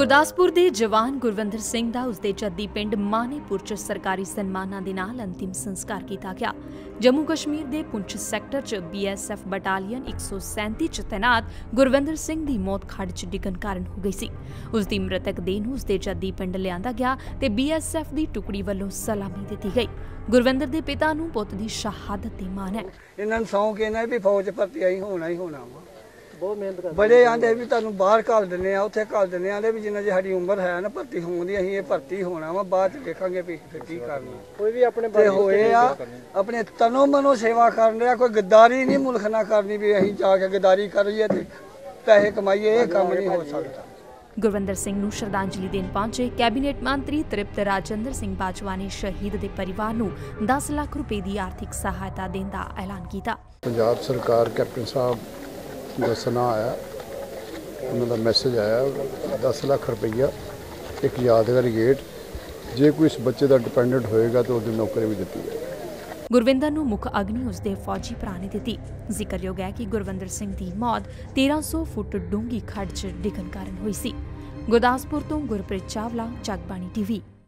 ਗੁਰਦਾਸਪੁਰ ਦੇ ਜਵਾਨ ਗੁਰਵਿੰਦਰ ਸਿੰਘ ਦਾ ਉਸਦੇ ਜੱਦੀ ਪਿੰਡ ਮਾਨੇਪੁਰ ਚ ਸਰਕਾਰੀ ਸਨਮਾਨਾਂ ਦੇ ਨਾਲ ਅੰਤਿਮ ਸੰਸਕਾਰ ਕੀਤਾ ਗਿਆ। ਜੰਮੂ ਕਸ਼ਮੀਰ ਦੇ ਪੁੰਛ ਸੈਕਟਰ ਚ ਬੀਐਸਐਫ ਬਟਾਲੀਅਨ 137 ਚ ਤੈਨਾਤ ਗੁਰਵਿੰਦਰ ਸਿੰਘ ਦੀ ਮੌਤ ਖੜ ਚ ਡਿੱਗਣ ਕਾਰਨ ਹੋ ਗਈ ਸੀ। ਉਸ ਦੀ ਮ੍ਰਿਤਕ ਦੇਹ ਨੂੰ ਉਸਦੇ ਜੱਦੀ ਪਿੰਡ ਲਿਆਂਦਾ ਗਿਆ ਤੇ ਬੀਐਸਐਫ ਦੀ ਟੁਕੜੀ ਵੱਲੋਂ ਸਲਾਮੀ ਦਿੱਤੀ ਗਈ। ਗੁਰਵਿੰਦਰ ਦੇ ਪਿਤਾ ਨੂੰ ਪੁੱਤ ਦੀ ਸ਼ਹਾਦਤ ਤੇ ਮਾਣ ਹੈ। ਇਹਨਾਂ ਨੂੰ ਸੌਂ ਕੇ ਨਾ ਵੀ ਫੌਜ ਭਰਤੀ ਆਈ, ਹੋਣਾ ਹੀ ਹੋਣਾ ਵਾ। ਬਹੁਤ ਮਿਹਨਤ ਕਰਦੇ ਬੜੇ ਆਂਦੇ ਵੀ ਤੁਹਾਨੂੰ ਬਾਹਰ ਘੱਲ ਦਿੰਨੇ ਆ ਉੱਥੇ ਘੱਲ ਦਿੰਨੇ ਆਂਦੇ ਵੀ ਜਿੰਨਾ ਜੇ ਸਾਡੀ ਉਮਰ ਹੈ ਨਾ ਭਰਤੀ ਹੋਣ ਦੀ ਅਸੀਂ ਇਹ ਭਰਤੀ ਹੋਣਾ ਵਾ ਬਾਅਦ ਚ ਦੇਖਾਂਗੇ ਵੀ ਫਿਰ ਕੀ ਕਰਨਾ। ਕੋਈ ਵੀ ਆਪਣੇ ਤੇ ਬਾਰੇ ਹੋਏ ਆ ਆਪਣੇ ਤਨੋ ਮਨੋ ਸੇਵਾ ਕਰਨ ਰਿਹਾ ਕੋਈ ਗੱਦਾਰੀ ਨਹੀਂ ਮੁਲਕ ਨਾਲ ਕਰਨੀ ਵੀ ਅਸੀਂ ਜਾ ਕੇ ਗੱਦਾਰੀ ਕਰੀਏ ਤੇ ਪੈਸੇ ਕਮਾਈਏ ਇਹ ਕੰਮ ਨਹੀਂ ਹੋ ਸਕਦਾ। ਗੁਰਵਿੰਦਰ ਸਿੰਘ ਨੂੰ ਸ਼ਰਧਾਂਜਲੀ ਦੇਣ ਪਹੁੰਚੇ ਕੈਬਨਿਟ ਮੰਤਰੀ ਤ੍ਰਿਪਤ ਰਾਜਿੰਦਰ ਸਿੰਘ ਬਾਜਵਾ ਨੇ ਸ਼ਹੀਦ ਦੇ ਪਰਿਵਾਰ ਨੂੰ 10 ਲੱਖ ਰੁਪਏ ਦੀ ਆਰਥਿਕ ਸਹਾਇਤਾ ਦੇਣ ਦਾ ਐਲਾਨ ਕੀਤਾ। ਪੰਜਾਬ ਸਰਕਾਰ ਕੈਪਟਨ ਸਾਹਿਬ ਦਾ ਆਇਆ। ਉਹਨਾਂ ਦਾ ਮੈਸੇਜ ਆਇਆ 10 ਲੱਖ ਰੁਪਈਆ, ਇੱਕ ਯਾਦਗਾਰੀ ਗੇਟ ਜੇ ਕੋਈ ਇਸ ਬੱਚੇ ਦਾ ਡਿਪੈਂਡੈਂਟ ਹੋਏਗਾ ਤਾਂ ਉਹਦੀ ਨੌਕਰੀ ਵੀ ਦਿੱਤੀ ਜਾਏਗੀ। ਗੁਰਵਿੰਦਰ ਨੂੰ ਮੁੱਖ ਅਗਨੀ ਉਸਦੇ ਫੌਜੀ ਭਰਾ ਨੇ ਦਿੱਤੀ। ਜ਼ਿਕਰਯੋਗ ਹੈ ਕਿ ਗੁਰਵਿੰਦਰ ਸਿੰਘ ਦੀ ਮੌਤ 1300 ਫੁੱਟ ਡੂੰਘੀ ਖੱਡ 'ਚ ਡਿੱਗਣ ਕਾਰਨ ਹੋਈ ਸੀ। ਗੁਰਦਾਸਪੁਰ ਤੋਂ ਗੁਰਪ੍ਰੀਤ ਚਾਵਲਾ, ਜਗਬਾਣੀ ਟੀਵੀ।